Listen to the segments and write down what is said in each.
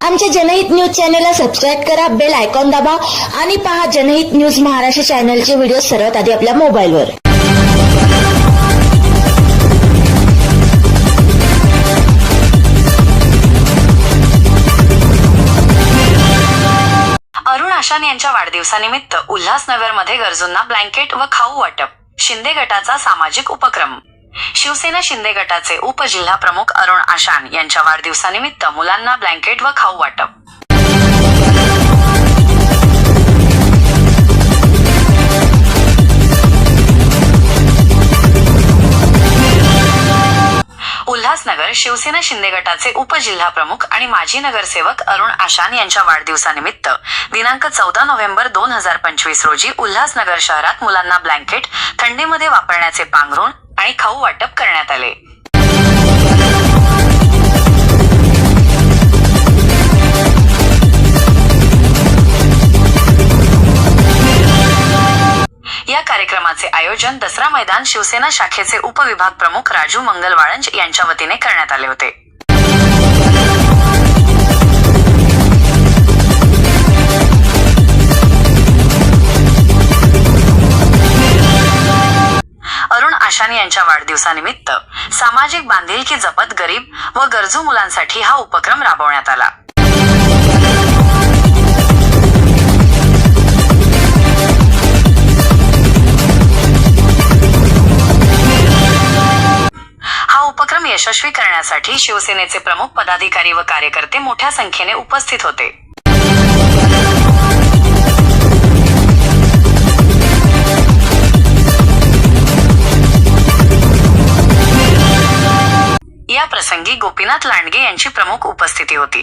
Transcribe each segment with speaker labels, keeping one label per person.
Speaker 1: आमच्या जनहित न्यूज चॅनलला सबस्क्राईब करा बेल आयकॉन दाबा आणि पहा जनहित न्यूज महाराष्ट्र चॅनलचे व्हिडिओ सर्वात आधी आपल्या मोबाईलवर.
Speaker 2: अरुण आशान यांच्या वाढदिवसानिमित्त उल्हासनगरमध्ये गरजूंना ब्लँकेट व खाऊ वाटप शिंदे गटाचा सामाजिक उपक्रम. शिवसेना शिंदे गटाचे उपजिल्हा प्रमुख अरुण आशान यांच्या वाढदिवसानिमित्त मुलांना ब्लँकेट व खाऊ वाटप. उल्हासनगर शिवसेना शिंदे गटाचे उपजिल्हा प्रमुख आणि माजी नगरसेवक अरुण आशान यांच्या वाढदिवसानिमित्त दिनांक चौदा नोव्हेंबर दोन हजार पंचवीस रोजी उल्हासनगर शहरात मुलांना ब्लँकेट थंडीमध्ये वापरण्याचे पांघरुण आणि खाऊ वाटप करण्यात आले. या कार्यक्रमाचे आयोजन दसरा मैदान शिवसेना शाखेचे उपविभाग प्रमुख राजू मंगलवाळंज यांच्या वतीने करण्यात आले होते. यांच्या वाढदिवसानिमित्त सामाजिक बांधिलकी जपत गरीब व गरजू मुलांसाठी हा उपक्रम राबवण्यात आला. हा उपक्रम यशस्वी करण्यासाठी शिवसेनेचे प्रमुख पदाधिकारी व कार्यकर्ते मोठ्या संख्येने उपस्थित होते. या प्रसंगी गोपीनाथ लांडगे यांची प्रमुख उपस्थिती होती.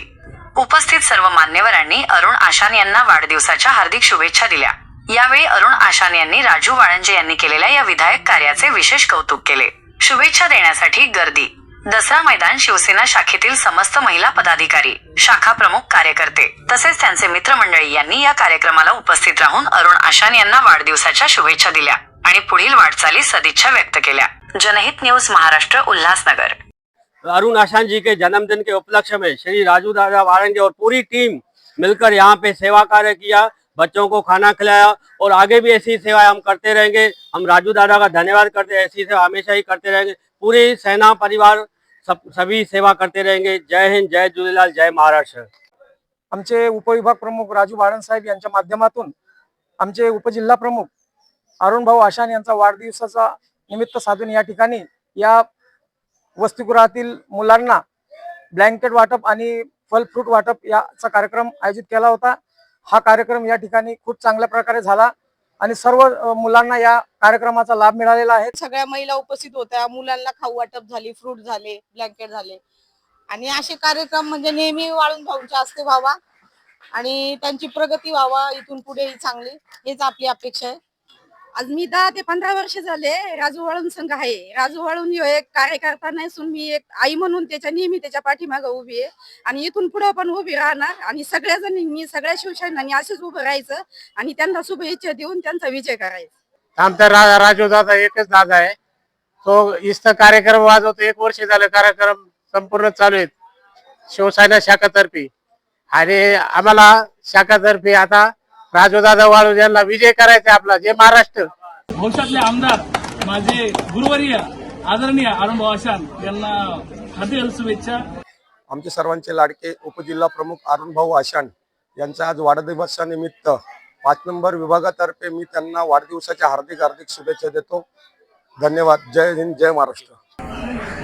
Speaker 2: उपस्थित सर्व मान्यवरांनी अरुण आशान यांना वाढदिवसाच्या हार्दिक शुभेच्छा दिल्या. यावेळी अरुण आशान यांनी राजू वाळंजे यांनी केलेल्या या विधायक कार्याचे विशेष कौतुक केले. शुभेच्छा देण्यासाठी गर्दी. दसरा मैदान शिवसेना शाखेतील समस्त महिला पदाधिकारी शाखा प्रमुख कार्यकर्ते तसेच त्यांचे मित्रमंडळी यांनी या कार्यक्रमाला उपस्थित राहून अरुण आशान यांना वाढदिवसाच्या शुभेच्छा दिल्या आणि पुढील वाटचाली सदिच्छा व्यक्त केल्या. जनहित न्यूज महाराष्ट्र उल्हासनगर.
Speaker 3: अरुण आशान जी के जन्मदिन के उपलक्ष्य में श्री राजू दादा वारंगे और पूरी टीम मिलकर यहाँ पे सेवा कार्य किया बच्चों को खाना खिलाया और आगे भी ऐसी सेवाएं हम करते रहेंगे। हम राजू दादा का धन्यवाद करते हैं ऐसी सेवा हमेशा ही करते रहेंगे। पूरी सेना परिवार सब सभी सेवा करते रहेंगे। जय हिंद जय झूलेलाल जय महाराष्ट्र।
Speaker 4: आमचे उपविभाग प्रमुख राजू बाळन साहेब यांच्या माध्यमातून आमचे उपजिल्हा प्रमुख अरुण भाऊ आशान यांचा वाढदिवसाचा निमित्त साधून या ठिकाणी या वसतिगृहातील मुलांना ब्लँकेट वाटप आणि फल फ्रूट वाटप याचा कार्यक्रम आयोजित केला होता. हा कार्यक्रम या ठिकाणी खूप चांगल्या प्रकारे झाला आणि सर्व मुलांना या कार्यक्रमाचा लाभ मिळालेला आहे.
Speaker 5: सगळ्या महिला उपस्थित होत्या. मुलांना खाऊ वाटप झाली फ्रूट झाले ब्लँकेट झाले. आणि असे कार्यक्रम म्हणजे नेहमी वाळून भाऊंच्या असते व्हावा. आणि त्यांची प्रगती व्हावा इथून पुढे चांगली. हेच आपली अपेक्षा आहे.
Speaker 6: आज मी दहा ते पंधरा वर्ष झाले राजू वाळून संघ आहे. राजू वाळून ह्यो एक कार्यकर्ता नसून मी एक आई म्हणून त्याच्या नेहमी त्याच्या पाठीमागे उभी आहे. आणि इथून पुढे पण उभी राहणार. आणि सगळ्या जणींनी सगळ्या शिवसेनांनी असेच उभं राहायचं आणि त्यांना शुभेच्छा देऊन त्यांचा विजय करायचा.
Speaker 7: आमचा रा, राजू दादा एकच दादा आहे. तो इस्त कार्यक्रम वाजवतो. एक वर्ष झालं कार्यक्रम संपूर्ण चालू आहेत. शिवसेना शाखातर्फे. आणि आम्हाला शाखातर्फे आता राजू दादा वाळू यांना विजय करायचा आपला. जे महाराष्ट्र.
Speaker 8: भविष्यातले आमदार माझे गुरुवर्य आदरणीय अरुण भाऊ आशान यांना हार्दिक शुभेच्छा.
Speaker 9: आमचे सर्वांचे लाडके उपजिल्हा प्रमुख अरुण भाऊ आशाण यांच्या आज वाढदिवसानिमित्त पाच नंबर विभागातर्फे मी त्यांना वाढदिवसाच्या हार्दिक हार्दिक शुभेच्छा देतो. धन्यवाद. जय हिंद जय महाराष्ट्र.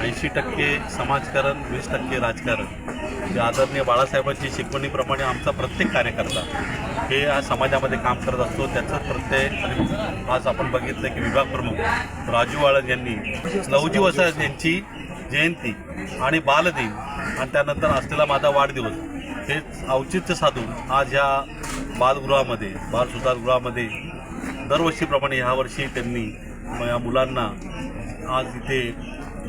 Speaker 10: ऐंशी टक्के समाजकारण वीस टक्के राजकारण. जे आदरणीय बाळासाहेबांची शिकवणीप्रमाणे आमचा प्रत्येक कार्यकर्ता हे या समाजामध्ये काम करत असतो त्याचाच प्रत्यय आणि आज आपण बघितलं की विभाग प्रमुख राजू वाळद यांनी लवजी वसाहत यांची जयंती आणि बालदिन आणि त्यानंतर असलेला माझा वाढदिवस हे औचित्य साधून आज ह्या बालगृहामध्ये बाल सुधारगृहामध्ये दरवर्षीप्रमाणे ह्यावर्षी त्यांनी या मुलांना आज इथे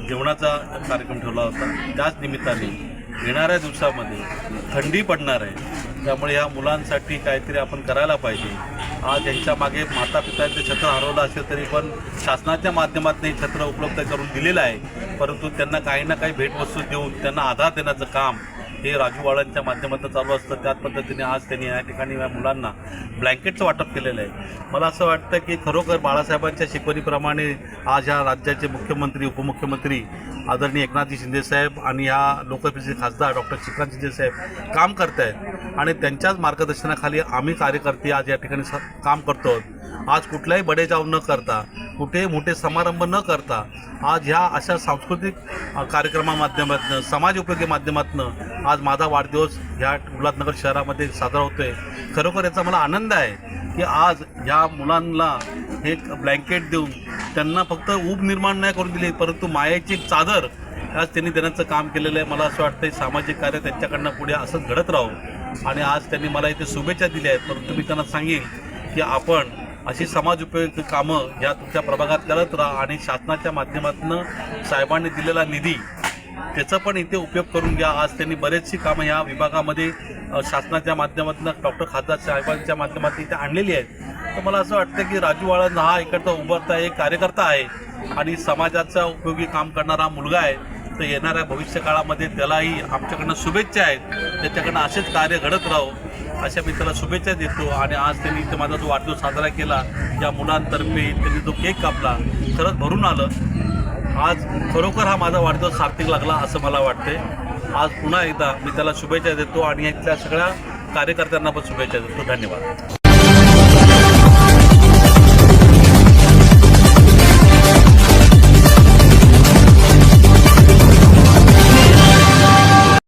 Speaker 10: जेवणाचा कार्यक्रम ठेवला होता. त्याच निमित्ताने येणाऱ्या दिवसामध्ये थंडी पडणार आहे. त्यामुळे ह्या मुलांसाठी काहीतरी आपण करायला पाहिजे. आज यांच्या मागे माता पित्यांचे छत्र हरवलं असेल तरी पण शासनाच्या माध्यमातून छत्र उपलब्ध करून दिलेलं आहे. परंतु त्यांना काही ना काही भेटवस्तू देऊन त्यांना आधार देण्याचं काम हे राजू वाळांच्या माध्यमातून चालू असतं. त्याच पद्धतीने आज त्यांनी या ठिकाणी या मुलांना ब्लँकेटचं वाटप केलेलं आहे. मला असं वाटतं की खरोखर बाळासाहेबांच्या शिकवणीप्रमाणे आज ह्या राज्याचे मुख्यमंत्री उपमुख्यमंत्री आदरणीय एकनाथजी शिंदेसाहेब आणि ह्या लोकसभेचे खासदार डॉक्टर श्रीकांत शिंदेसाहेब काम करत आहेत. आणि त्यांच्याच मार्गदर्शनाखाली आम्ही कार्यकर्ते आज या ठिकाणी स काम करतो आज कुठलाही बडेजाव न करता कुठेही मोठे समारंभ न करता आज ह्या अशा सांस्कृतिक कार्यक्रमा माध्यमातून समाज उपयोगी माध्यमातून आज माझा वाढदिवस ह्या उल्हासनगर शहरामध्ये साजरा होतोय. खरोखर याचा मला आनंद आहे की आज ह्या मुलांना एक ब्लँकेट देऊन त्यांना फक्त ऊब निर्माण नाही करून दिली परंतु मायाची चादर आज त्यांनी देण्याचं काम केलेलं आहे. मला असं वाटतं सामाजिक कार्य त्यांच्याकडनं पुढे असंच घडत राहू. आणि आज त्यांनी मला इथे शुभेच्छा दिल्या आहेत. परंतु मी त्यांना सांगेन की आपण अशी समाज उपयोगी कामं ह्या तुमच्या प्रभागात करत राहा आणि शासनाच्या माध्यमातून साहेबांनी दिलेला निधी त्याचा पण इथे उपयोग करून घ्या. आज त्यांनी बरेचशी कामं या विभागामध्ये शासनाच्या माध्यमातून डॉक्टर खासदार साहेबांच्या माध्यमातून इथे आणलेली आहेत. तर मला असं वाटतं की राजू वाळन हा इकडचा उभरता एक कार्यकर्ता आहे आणि समाजाचा उपयोगी काम करणारा मुलगा आहे. तर येणाऱ्या भविष्य काळामध्ये त्यालाही आमच्याकडनं शुभेच्छा आहेत. त्याच्याकडनं असेच कार्य घडत राहो. अशा मी त्याला शुभेच्छा देतो आणि आज त्यांनी इथे माझा जो वाढदिवस साजरा केला या मुलांतर्फे त्यांनी जो केक कापला खरंच भरून आलं. आज खरोखर हा माझा वाढदिवस सार्थक लागला असं मला वाटते आज पुन्हा एकदा मी त्याला शुभेच्छा देतो आणि इथल्या सगळ्या कार्यकर्त्यांना पण शुभेच्छा देतो. धन्यवाद.